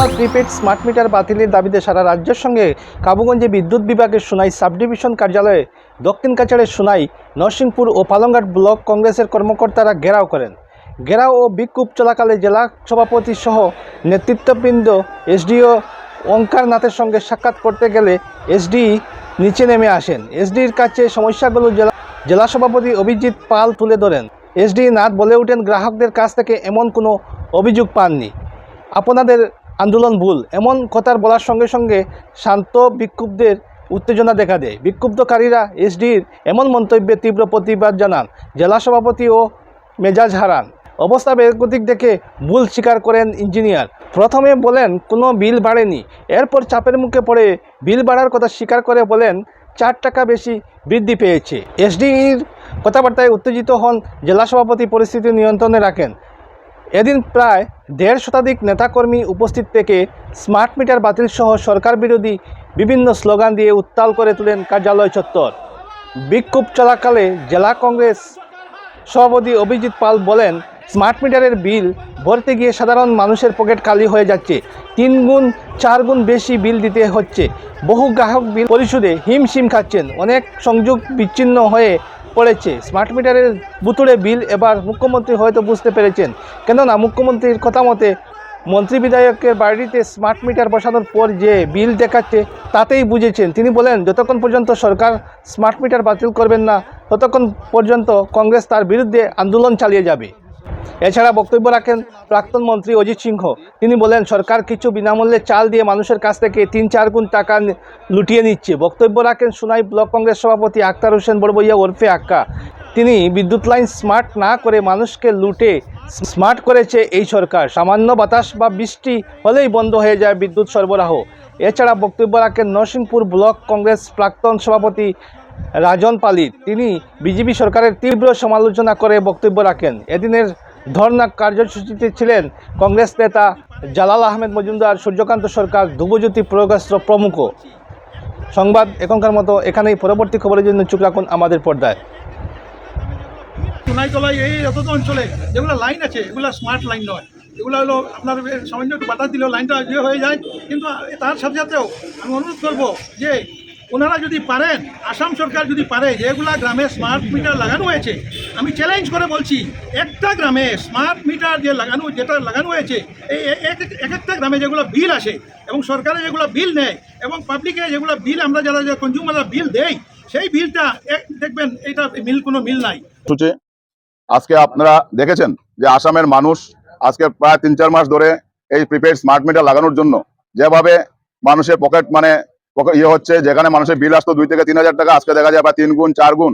Normal prepaid smart meter বাতিলের দাবিতে সারা রাজ্যের সঙ্গে কাবুগঞ্জে বিদ্যুৎ বিভাগের সোনাই সাব ডিভিশন কার্যালয়ে দক্ষিণ কাছাড়ের সোনাই নরসিংপুর ও পালংঘাট ব্লক কংগ্রেসের কর্মকর্তারা ঘেরাও করেন। ঘেরাও ও বিক্ষোভ চলাকালে জেলা সভাপতি সহ নেতৃত্ববৃন্দ এসডিও ওঙ্কার নাথের সঙ্গে সাক্ষাৎ করতে গেলে এসডি নিচে নেমে আসেন। এসডির কাছে সমস্যাগুলো জেলা জেলা সভাপতি অভিজিৎ পাল তুলে ধরেন। এসডি নাথ বলে ওঠেন, গ্রাহকদের কাছ থেকে এমন কোনো অভিযোগ পাননি। আপনাদের আন্দোলন ভুল। এমন কথার বলার সঙ্গে সঙ্গে শান্ত বিক্ষুব্ধের উত্তেজনা দেখা দেয়। বিক্ষুব্ধকারীরা এসডির এমন মন্তব্যে তীব্র প্রতিবাদ জানান। জেলা সভাপতি ও মেজাজ হারান। অবস্থা বেগতিক দেখে ভুল স্বীকার করেন ইঞ্জিনিয়ার। প্রথমে বলেন, কোনো বিল বাড়েনি। এরপর চাপের মুখে পড়ে বিল বাড়ার কথা স্বীকার করে বলেন, চার টাকা বেশি বৃদ্ধি পেয়েছে। এসডির কথাবার্তায় উত্তেজিত হন জেলা সভাপতি পরিস্থিতি নিয়ন্ত্রণে রাখেন। এদিন প্রায় দেড় শতাধিক নেতাকর্মী উপস্থিত থেকে স্মার্ট মিটার বাতিল সহ সরকার বিরোধী বিভিন্ন স্লোগান দিয়ে উত্তাল করে তোলেন কার্যালয় চত্বর। বিক্ষোভ চলাকালে জেলা কংগ্রেস সভাপতি অভিজিৎ পাল বলেন, স্মার্ট মিটারের বিল ভরতে গিয়ে সাধারণ মানুষের পকেট খালি হয়ে যাচ্ছে। তিন গুণ, চার গুণ বেশি বিল দিতে হচ্ছে। বহু গ্রাহক বিল পরিশোধে হিমশিম খাচ্ছেন। অনেক সংযোগ বিচ্ছিন্ন হয়ে পড়েছে। স্মার্ট মিটারের বুতুড়ে বিল এবার মুখ্যমন্ত্রী হয়তো বুঝতে পেরেছেন। কেননা, মুখ্যমন্ত্রীর কথা মতে, মন্ত্রী বিধায়কের বাড়িতে স্মার্ট মিটার বসানোর পর যে বিল দেখাচ্ছে, তাতেই বুঝেছেন। তিনি বলেন, যতক্ষণ পর্যন্ত সরকার স্মার্ট মিটার বাতিল করবেন না, ততক্ষণ পর্যন্ত কংগ্রেস তার বিরুদ্ধে আন্দোলন চালিয়ে যাবে। এছাড়া বক্তব্য রাখেন প্রাক্তন মন্ত্রী অজিত সিংহ। তিনি বলেন, সরকার কিছু বিনামূল্যে চাল দিয়ে মানুষের কাছ থেকে তিন চার গুণ টাকা লুটিয়ে নিচ্ছে। বক্তব্য রাখেন সুনাই ব্লক কংগ্রেস সভাপতি আক্তার হোসেন বড়বইয়া ওরফে আক্কা। তিনি বিদ্যুৎ লাইন স্মার্ট না করে মানুষকে লুটে স্মার্ট করেছে এই সরকার। সামান্য বাতাস বা বৃষ্টি হলেই বন্ধ হয়ে যায় বিদ্যুৎ সরবরাহ। এছাড়া বক্তব্য রাখেন নরসিংপুর ব্লক কংগ্রেস প্রাক্তন সভাপতি রাজন পালিত। তিনি বিজেপি সরকারের তীব্র সমালোচনা করে বক্তব্য রাখেন। এদিনের ধর্ণা কার্যসূচিতে ছিলেন কংগ্রেস নেতা জালাল আহমেদ মজুমদার, সূর্যকান্ত সরকার ধ্রুবজ্যোতি প্রকাশ্য প্রমুখ। সংবাদ এখনকার মতো এখানেই। পরবর্তী খবরের জন্য চোখ রাখুন আমাদের পর্দায়। সোনাইতলায় এই যত অঞ্চলে, যেগুলো লাইন আছে, এগুলো স্মার্ট লাইন নয়। এগুলো হলো আপনার সামান্য একটু বাতাস দিলেও লাইনটা ইয়ে হয়ে যায়। কিন্তু তার সাথে সাথেও আমি অনুরোধ করব যে ওনারা যদি পারেন, আসাম সরকার যদি পারে যেগুলা গ্রামে স্মার্ট মিটার লাগানো হয়েছে, আমি চ্যালেঞ্জ করে বলছি, একটা গ্রামে স্মার্ট মিটার যে লাগানো, যেটা লাগানো হয়েছে এই এক এক- এক একটা গ্রামে যেগুলো বিল আসে এবং সরকারে যেগুলো বিল নেয় এবং পাবলিকে যেগুলো বিল আমরা যারা যে কনজিউমাররা বিল দেই, সেই বিলটা দেখবেন এটা মিল কোনো মিল নাই। আজকে আপনারা দেখেছেন যে আসামের মানুষ আজকে প্রায় তিন, চার মাস ধরে এই প্রিপেড স্মার্ট মিটার লাগানোর জন্য যেভাবে মানুষের পকেট মানে ইয়ে হচ্ছে, যেখানে মানুষের বিল আসতো দুই থেকে তিন হাজার টাকা, আজকে দেখা যায় প্রায় তিন গুণ, চার গুণ,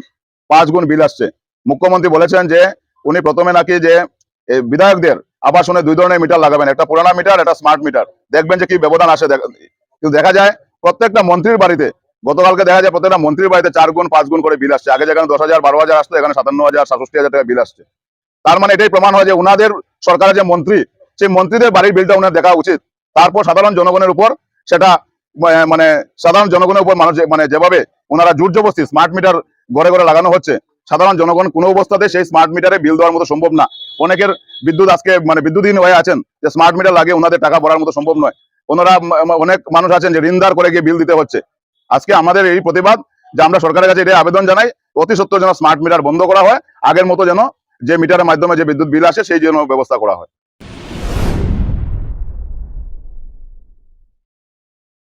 পাঁচ গুণ বিল আসছে। মুখ্যমন্ত্রী বলেছেন যে, উনি প্রথমে নাকি যে বিধায়কদের আবাসনে দুই ধরনের মিটার লাগাবেন, একটা পুরানা মিটার একটা স্মার্ট মিটার দেখবেন যে কি ব্যবধান আসে কিন্তু দেখা যায় প্রত্যেকটা মন্ত্রীর বাড়িতে, গতকালকে দেখা যায় প্রত্যেকটা মন্ত্রীর বাড়িতে চার গুণ, পাঁচ গুণ করে বিল আসছে। আগে যেখানে দশ হাজার, বারো হাজার আসতো, এখানে সাতান্ন হাজার, সাতষট্টি হাজার টাকা বিল আসছে। তার মানে এটাই প্রমাণ হয় যে, উনাদের সরকারের যে মন্ত্রী, সেই মন্ত্রীদের বাড়ির বিলটা উনার দেখা উচিত। তারপর সাধারণ জনগণের উপর সেটা মানে সাধারণ জনগণের উপর মানুষ মানে যেভাবে ওনারা জোর জবস্তি স্মার্ট মিটার ঘরে ঘরে লাগানো হচ্ছে, সাধারণ জনগণ কোনো অবস্থাতে সেই স্মার্ট মিটারে বিল দেওয়ার মতো সম্ভব না। অনেকের বিদ্যুৎ আজকে মানে বিদ্যুৎহীন হয়ে আছেন, যে স্মার্ট মিটার লাগে ওনাদের টাকা ভরার মতো সম্ভব নয়। ওনারা অনেক মানুষ আছেন যে ঋণদার করে গিয়ে বিল দিতে হচ্ছে। আজকে আমাদের এই প্রতিবাদ যে আমরা সরকারের কাছে এটাই আবেদন জানাই, অতি সত্ত্বর যেন স্মার্ট মিটার বন্ধ করা হয়, আগের মতো যেন যে মিটারের মাধ্যমে যে বিদ্যুৎ বিল আসে, সেই জন্য ব্যবস্থা করা হয়।